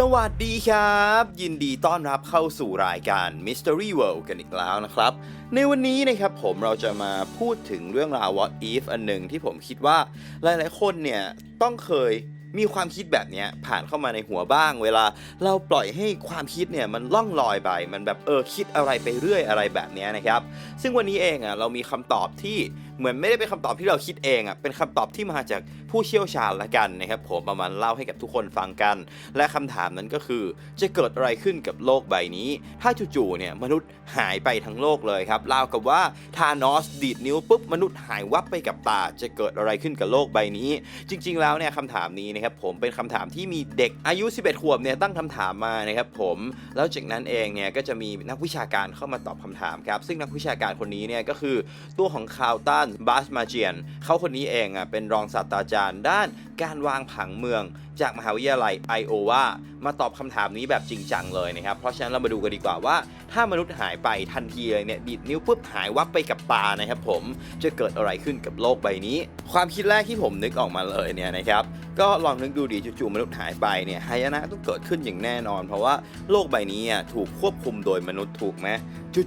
สวัสดีครับ ยินดีต้อนรับเข้าสู่รายการ Mystery World กันอีกแล้วนะครับ ในวันนี้นะครับผมเราจะมาพูดถึงเรื่องราว What If อันหนึ่งที่ผมคิดว่าหลายๆคนเนี่ยต้องเคยมีความคิดแบบนี้ผ่านเข้ามาในหัวบ้าง เวลาเราปล่อยให้ความคิดเนี่ยมันล่องลอยไป มันแบบเออคิดอะไรไปเรื่อยอะไรแบบนี้นะครับ ซึ่งวันนี้เองอะเรามีคำตอบที่ เหมือนไม่ได้เป็นคำตอบที่เราคิดเองอะเป็นคำตอบที่มาจากผู้เชี่ยวชาญละกันนะครับผมประมาณเล่าให้กับทุกคนฟังกัน และคำถามนั้นก็คือ จะเกิดอะไรขึ้นกับโลกใบนี้ ถ้าจู่ๆเนี่ยมนุษย์หายไปทั้งโลกเลยครับราวกับว่าทานอสดีดนิ้วปุ๊บมนุษย์หายวับไปกับตา จะเกิดอะไรขึ้นกับโลกใบนี้ จริง ๆ แล้วเนี่ยคำถามนี้นะครับผมเป็นคำถามที่มีเด็กอายุ 11 ขวบเนี่ยตั้งคำถามมานะครับผมแล้วจากนั้นเองเนี่ยก็จะมีนักวิชาการเข้ามาตอบคำถามครับซึ่งนักวิชาการคนนี้เนี่ยก็คือตัวของคาวตันบาสมาเจียน เขาคนนี้เองอะเป็นรองศาสตราจารย์ด้านการวางผังเมืองจากมหาวิทยาลัยไอโอวามาตอบคำถามนี้แบบจริงจังเลยนะครับ เพราะฉะนั้นเรามาดูกันดีกว่าว่า ถ้ามนุษย์หายไปทันทีเลยเนี่ยดีดนิ้วปุ๊บหายวับไปกับตานะครับผมจะเกิดอะไรขึ้นกับโลกใบนี้ ความคิดแรกที่ผมนึกออกมาเลยเนี่ยนะครับก็ลองนึกดูดีจู่ๆมนุษย์หายไปเนี่ยหายนะต้องเกิดขึ้นอย่างแน่นอน เพราะว่าโลกใบนี้ถูกควบคุมโดยมนุษย์ถูกไหม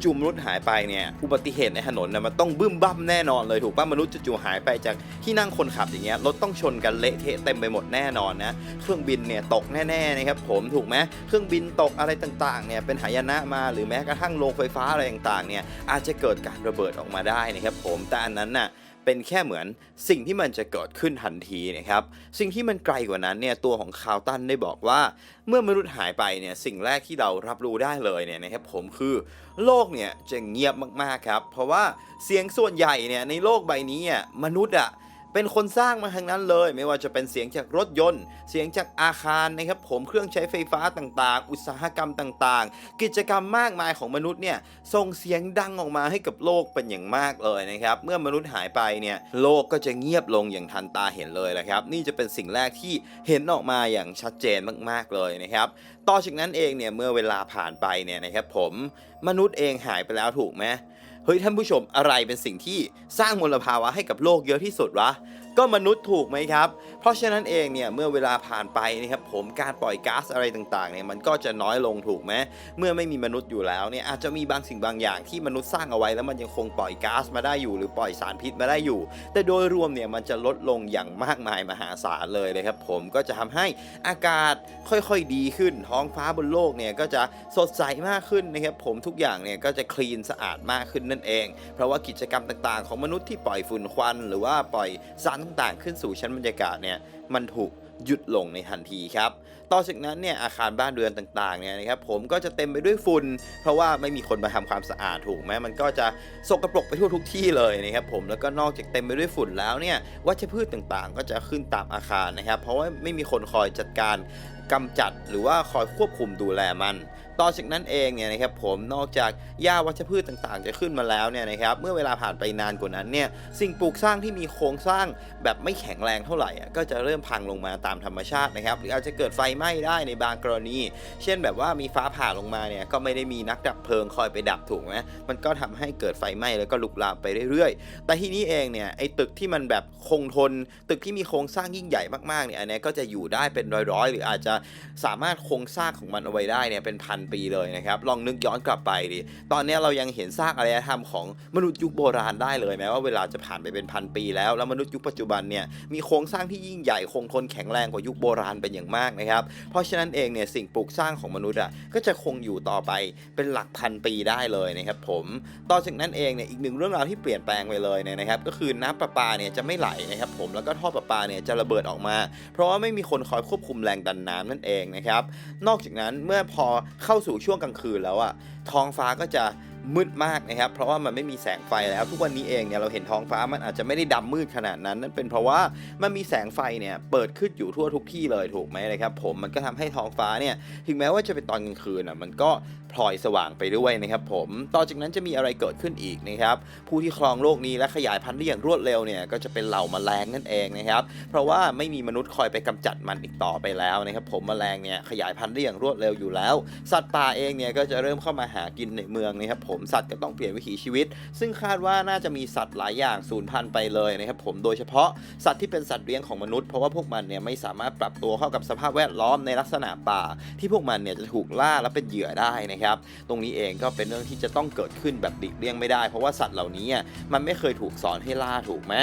จู่ๆมนุษย์หายไปเนี่ยอุบัติเหตุในถนนน่ะมันต้องบึ้มบั้มแน่นอนเลยถูกป่ะมนุษย์จู่ๆหายไปจากที่นั่งคนขับอย่างเงี้ยรถต้องชนกันเละเทะเต็มไปหมดแน่นอนนะเครื่องบินเนี่ยตกแน่ๆนะครับผมถูกไหมเครื่องบินตกอะไรต่างๆเนี่ยเป็นหายนะมาหรือแม้กระทั่งโรงไฟฟ้าอะไรต่างๆเนี่ยอาจจะเกิดการระเบิดออกมาได้นะครับผมแต่อันนั้นน่ะเป็นแค่เหมือนสิ่งที่มันจะเกิดขึ้นทันทีนะครับ สิ่งที่มันไกลกว่านั้นเนี่ยตัวของคาวตันได้บอกว่า เมื่อมนุษย์หายไปเนี่ยสิ่งแรกที่เรารับรู้ได้เลยเนี่ยนะครับผมคือโลกเนี่ยจะเงียบมากๆครับ เพราะว่าเสียงส่วนใหญ่เนี่ยในโลกใบนี้อะมนุษย์อะ เป็นคนสร้างมาทั้งนั้นเลย ไม่ว่าจะเป็นเสียงจากรถยนต์ เสียงจากอาคารนะครับผมเครื่องใช้ไฟฟ้าต่างๆ อุตสาหกรรมต่างๆ กิจกรรมมากมายของมนุษย์เนี่ยส่งเสียงดังออกมาให้กับโลกเป็นอย่างมากเลยนะครับเมื่อมนุษย์หายไปเนี่ยโลกก็จะเงียบลงอย่างทันตาเห็นเลยแหละครับนี่จะเป็นสิ่งแรกที่เห็นออกมาอย่างชัดเจนมากๆเลยนะครับต่อจากนั้นเองเนี่ยเมื่อเวลาผ่านไปเนี่ยนะครับผมมนุษย์เองหายไปแล้วถูกไหม เฮ้ยท่านผู้ชมอะไรเป็นสิ่งที่สร้างมลภาวะให้กับโลกเยอะที่สุดวะก็มนุษย์ถูกไหมครับ เพราะฉะนั้นเองเนี่ยเมื่อเวลาผ่านไปนะครับผมการปล่อยก๊าซอะไรต่างๆเนี่ยมันก็จะน้อยลงถูกไหมเมื่อไม่มีมนุษย์อยู่แล้วเนี่ยอาจจะมีบางสิ่งบางอย่างที่มนุษย์สร้างเอาไว้แล้วมันยังคงปล่อยก๊าซมาได้อยู่ หรือปล่อยสารพิษมาได้อยู่ แต่โดยรวมเนี่ยมันจะลดลงอย่างมากมายมหาศาลเลยนะครับผมก็จะทำให้อากาศค่อยๆดีขึ้น ท้องฟ้าบนโลกเนี่ยก็จะสดใสมากขึ้นนะครับผมทุกอย่างเนี่ยก็จะคลีนสะอาดมากขึ้นนั่นเอง เพราะว่ากิจกรรมต่างๆ ของมนุษย์ที่ปล่อยฝุ่นควัน หรือว่าปล่อยสารต่างๆ ขึ้นสู่ชั้นบรรยากาศเนี่ยมันถูกหยุดลงในทันทีครับ ต่อจากนั้นเนี่ยอาคารบ้านเรือนต่างๆเนี่ยนะครับผมก็จะเต็มไปด้วยฝุ่น เพราะว่าไม่มีคนมาทำความสะอาดถูกไหมมันก็จะสกปรกไปทั่วทุกที่เลยนะครับผม แล้วก็นอกจากเต็มไปด้วยฝุ่นแล้วเนี่ยวัชพืชต่างๆ ก็จะขึ้นตามอาคารนะครับ เพราะว่าไม่มีคนคอยจัดการกำจัดหรือว่าคอยควบคุมดูแลมัน ต่อจากนั้นเองเนี่ยนะครับผมนอกจากหญ้าวัชพืชต่างๆ จะขึ้นมาแล้วเนี่ยนะครับเมื่อเวลาผ่านไปนานกว่านั้นเนี่ยสิ่งปลูกสร้างที่มีโครงสร้างแบบไม่แข็งแรงเท่าไหร่อะก็จะเริ่มพังลงมาตามธรรมชาตินะครับหรืออาจจะเกิดไฟไหม้ได้ในบางกรณี เช่นแบบว่ามีฟ้าผ่าลงมาเนี่ยก็ไม่ได้มีนักดับเพลิงคอยไปดับถูกไหมมันก็ทำให้เกิดไฟไหม้แล้วก็ลุกลามไปเรื่อยๆ แต่ที่นี้เองเนี่ยไอ้ตึกที่มันแบบคงทน ตึกที่มีโครงสร้างยิ่งใหญ่มากๆเนี่ยอันนี้ก็จะอยู่ได้เป็นร้อยๆ หรืออาจจะสามารถคงซากของมันเอาไว้ได้เนี่ยเป็นพันปีเลยนะครับ ลองนึกย้อนกลับไปดิ ตอนนี้เรายังเห็นซากอารยธรรมของมนุษย์ยุคโบราณได้เลยแม้ว่าเวลาจะผ่านไปเป็นพันปีแล้ว แล้วมนุษย์ยุคปัจจุบันเนี่ยมีโครงสร้างที่ยิ่งใหญ่คงทนแข็งแรงกว่ายุคโบราณเป็นอย่างมากนะครับ เพราะฉะนั้นเองเนี่ยสิ่งปลูกสร้างของมนุษย์อะก็จะคงอยู่ต่อไปเป็นหลักพันปีได้เลยนะครับผมต่อจากนั้นเองเนี่ยอีกหนึ่งเรื่องราวที่เปลี่ยนแปลงไปเลยเนี่ยนะครับ ก็คือน้ำประปาเนี่ยจะไม่ไหลนะครับผมแล้วก็ท่อประปาเนี่ยจะระเบิดออกมา เพราะว่าไม่มีคนคอยควบคุมแรงดันน้ำนั่นเองนะครับนอกจากนั้นเมื่อพอเข้าสู่ช่วงกลางคืนแล้วอะท้องฟ้าก็จะ มืดมากนะครับ เพราะว่ามันไม่มีแสงไฟแล้ว ทุกวันนี้เองเนี่ยเราเห็นท้องฟ้ามันอาจจะไม่ได้ดำมืดขนาดนั้น นั่นเป็นเพราะว่ามันมีแสงไฟเนี่ยเปิดขึ้นอยู่ทั่วทุกที่เลยถูกไหมนะครับ ผมมันก็ทำให้ท้องฟ้าเนี่ยถึงแม้ว่าจะเป็นตอนกลางคืนอะมันก็พลอยสว่างไปด้วยนะครับ ผมต่อจากนั้นจะมีอะไรเกิดขึ้นอีกนะครับ ผู้ที่ครองโลกนี้และขยายพันธุ์ได้อย่างรวดเร็วเนี่ยก็จะเป็นเหล่าแมลงนั่นเองนะครับ เพราะว่าไม่มีมนุษย์คอยไปกำจัดมันอีกต่อไปแล้วนะครับผมแมลงเนี่ยขยายพันธุ์ได้อย่างรวดเร็วอยู่แล้ว สัตว์ป่าเองเนี่ยก็จะเริ่มเข้ามาหากินในเมืองนะครับผมผมสัตว์ก็ต้องเปลี่ยนวิถีชีวิต ซึ่งคาดว่าน่าจะมีสัตว์หลายอย่างสูญพันธุ์ไปเลยนะครับผมโดยเฉพาะสัตว์ที่เป็นสัตว์เลี้ยงของมนุษย์เพราะว่าพวกมันเนี่ยไม่สามารถปรับตัวเข้ากับสภาพแวดล้อมในลักษณะป่า ที่พวกมันเนี่ยจะถูกล่าและเป็นเหยื่อได้นะครับตรงนี้เองก็เป็นเรื่องที่จะต้องเกิดขึ้นแบบหลีกเลี่ยงไม่ได้ เพราะว่าสัตว์เหล่านี้มันไม่เคยถูกสอนให้ล่าถูกไหม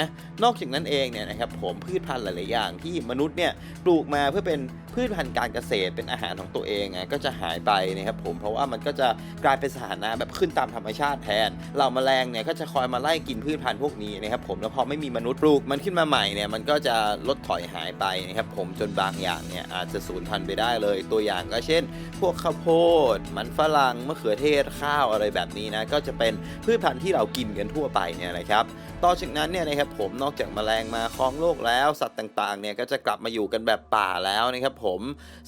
นอกจากนั้นเองเนี่ยนะครับผมพืชพันธุ์หลายๆอย่างที่มนุษย์เนี่ยปลูกมาเพื่อเป็น พืชพันธุ์การเกษตรเป็นอาหารของตัวเองอะก็จะหายไปนะครับผมเพราะว่ามันก็จะกลายเป็นสถานะแบบขึ้นตามธรรมชาติแทนเหล่าแมลงเนี่ยก็จะคอยมาไล่กินพืชพันธุ์พวกนี้นะครับผมแล้วพอไม่มีมนุษย์ปลูกมันขึ้นมาใหม่เนี่ยมันก็จะลดถอยหายไปนะครับผมจนบางอย่างเนี่ยอาจจะสูญพันธุ์ไปได้เลย ตัวอย่างก็เช่น พวกข้าวโพด มันฝรั่งมะเขือเทศข้าวอะไรแบบนี้นะก็จะเป็นพืชพันธุ์ที่เรากินกันทั่วไปเนี่ยนะครับต่อจากนั้นเนี่ยนะครับผมนอกจากแมลงมาครองโลกแล้วสัตว์ต่างๆเนี่ยก็จะกลับมาอยู่กันแบบป่าแล้วนะครับผม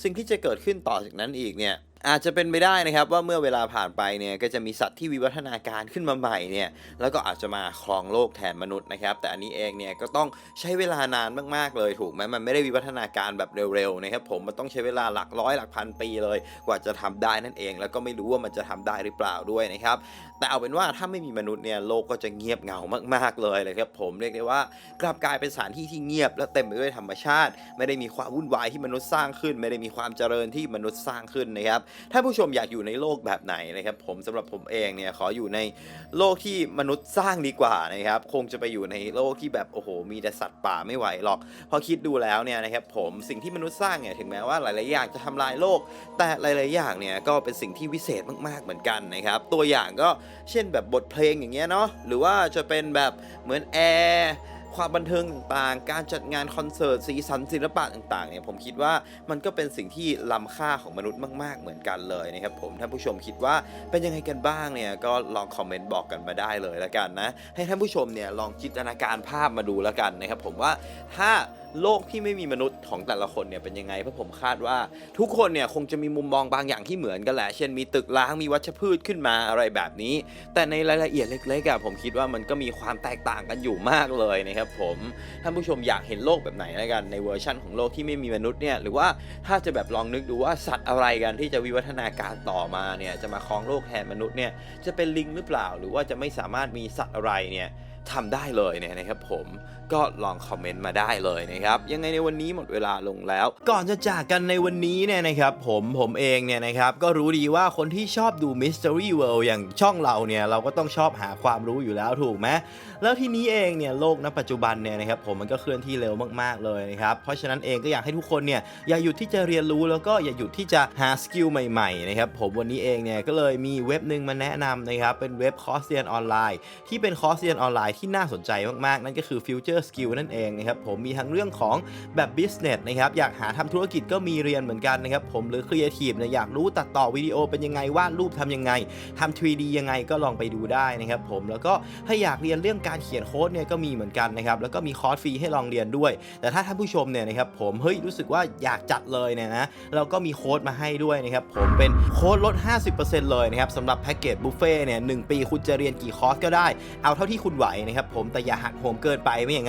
สิ่งที่จะเกิดขึ้นต่อจากนั้นอีกเนี่ย อาจจะเป็นไปได้นะครับว่าเมื่อเวลาผ่านไปเนี่ยก็จะมีสัตว์ที่วิวัฒนาการขึ้นมาใหม่เนี่ยแล้วก็อาจจะมาครองโลกแทนมนุษย์นะครับ แต่อันนี้เองเนี่ยก็ต้องใช้เวลานานมากๆเลยถูกไหมมันไม่ได้วิวัฒนาการแบบเร็วๆนะครับผมมันต้องใช้เวลาหลักร้อยหลักพันปีเลย กว่าจะทำได้นั่นเอง แล้วก็ไม่รู้ว่ามันจะทำได้หรือเปล่าด้วยนะครับแต่เอาเป็นว่าถ้าไม่มีมนุษย์เนี่ยโลกก็จะเงียบเหงามากๆเลยเลยครับผมเรียกได้ว่ากลับกลายเป็นสถานที่ที่เงียบและเต็มไปด้วยธรรมชาติ ไม่ได้มีความวุ่นวายที่มนุษย์สร้างขึ้น ไม่ได้มีความเจริญที่มนุษย์สร้างขึ้นนะครับถ้าผู้ชมอยากอยู่ในโลกแบบไหนนะครับ ผมสำหรับผมเองเนี่ยขออยู่ในโลกที่มนุษย์สร้างดีกว่านะครับ คงจะไปอยู่ในโลกที่แบบโอ้โห มีแต่สัตว์ป่าไม่ไหวหรอก พอคิดดูแล้วเนี่ยนะครับผมสิ่งที่มนุษย์สร้างเนี่ยถึงแม้ว่าหลายๆอย่างจะทำลายโลก แต่หลายๆอย่างเนี่ยก็เป็นสิ่งที่วิเศษมากๆเหมือนกันนะครับ ตัวอย่างก็เช่นแบบบทเพลงอย่างเงี้ยเนาะหรือว่าจะเป็นแบบเหมือนแอร์ ความบันเทิงต่างๆ การจัดงานคอนเสิร์ตสีสันศิลปะต่างๆเนี่ยผมคิดว่ามันก็เป็นสิ่งที่ล้ำค่าของมนุษย์มาก ๆ เหมือนกันเลยนะครับผมถ้าผู้ชมคิดว่าเป็นยังไงกันบ้างเนี่ยก็ลองคอมเมนต์บอกกันมาได้เลยละกันนะให้ท่านผู้ชมเนี่ยลองจินตนาการภาพมาดูแล้วกันนะครับผมว่าถ้าโลกที่ไม่มีมนุษย์ของแต่ละคนเนี่ยเป็นยังไงเพราะผมคาดว่า ทุกคนเนี่ยคงจะมีมุมมองบางอย่างที่เหมือนกันแหละ เช่นมีตึกร้างมีวัชพืชขึ้นมาอะไรแบบนี้ แต่ในรายละเอียดเล็กๆอะผมคิดว่ามันก็มีความแตกต่างกันอยู่มากเลยนะครับผมท่านผู้ชมอยากเห็นโลกแบบไหนแล้วกันในเวอร์ชั่นของโลกที่ไม่มีมนุษย์เนี่ยหรือว่าถ้าจะแบบลองนึกดูว่าสัตว์อะไรกันที่จะวิวัฒนาการต่อมาเนี่ยจะมาครองโลกแทนมนุษย์เนี่ยจะเป็นลิงหรือเปล่า หรือว่าจะไม่สามารถมีสัตว์อะไรเนี่ยทำได้เลยเนี่ยนะครับผม ก็ลองคอมเมนต์มาได้เลยนะครับ ยังไงในวันนี้หมดเวลาลงแล้ว ก่อนจะจากกันในวันนี้เนี่ยนะครับ ผมผมเองเนี่ยนะครับ ก็รู้ดีว่าคนที่ชอบดู Mystery World อย่างช่องเราเนี่ย เราก็ต้องชอบหาความรู้อยู่แล้วถูกไหมแล้วทีนี้เองเนี่ยโลกณปัจจุบันเนี่ยนะครับผมมันก็เคลื่อนที่เร็วมากๆเลยนะครับ เพราะฉะนั้นเองก็อยากให้ทุกคนเนี่ยอย่าหยุดที่จะเรียนรู้แล้วก็อย่าหยุดที่จะหาสกิลใหม่ๆนะครับผมวันนี้เองเนี่ยก็เลยมีเว็บหนึ่งมาแนะนำนะครับเป็นเว็บคอร์สเรียนออนไลน์ ที่เป็นคอร์สเรียนออนไลน์ที่น่าสนใจมากๆ นั่นก็คือ Future Skill นั่นเองนะครับผมมีทั้งเรื่องของแบบ Business นะครับอยากหาทำธุรกิจก็มีเรียนเหมือนกันนะครับผมหรือ Creative เนี่ยอยากรู้ตัดต่อวิดีโอเป็นยังไงวาดรูปทำยังไงทำ 3D ยังไงก็ลองไปดูได้นะครับผมแล้วก็ถ้าอยากเรียนเรื่องการเขียนโค้ดเนี่ยก็มีเหมือนกันนะครับแล้วก็มีคอร์สฟรีให้ลองเรียนด้วย แต่ถ้าท่านผู้ชมเนี่ยนะครับผมเฮ้ยรู้สึกว่าอยากจัดเลยเนี่ยนะเราก็มีโค้ดมาให้ด้วยนะครับผมเป็นโค้ดลด 50%เลยนะครับสำหรับแพ็กเกจบุฟเฟ่เนี่ยหนึ่งปีคุณจะเรียนกี่คอร์สก็ได้ เอาเท่าที่คุณไหวนะครับผมแต่อย่าหักโหมเกินไปไม่อย่าง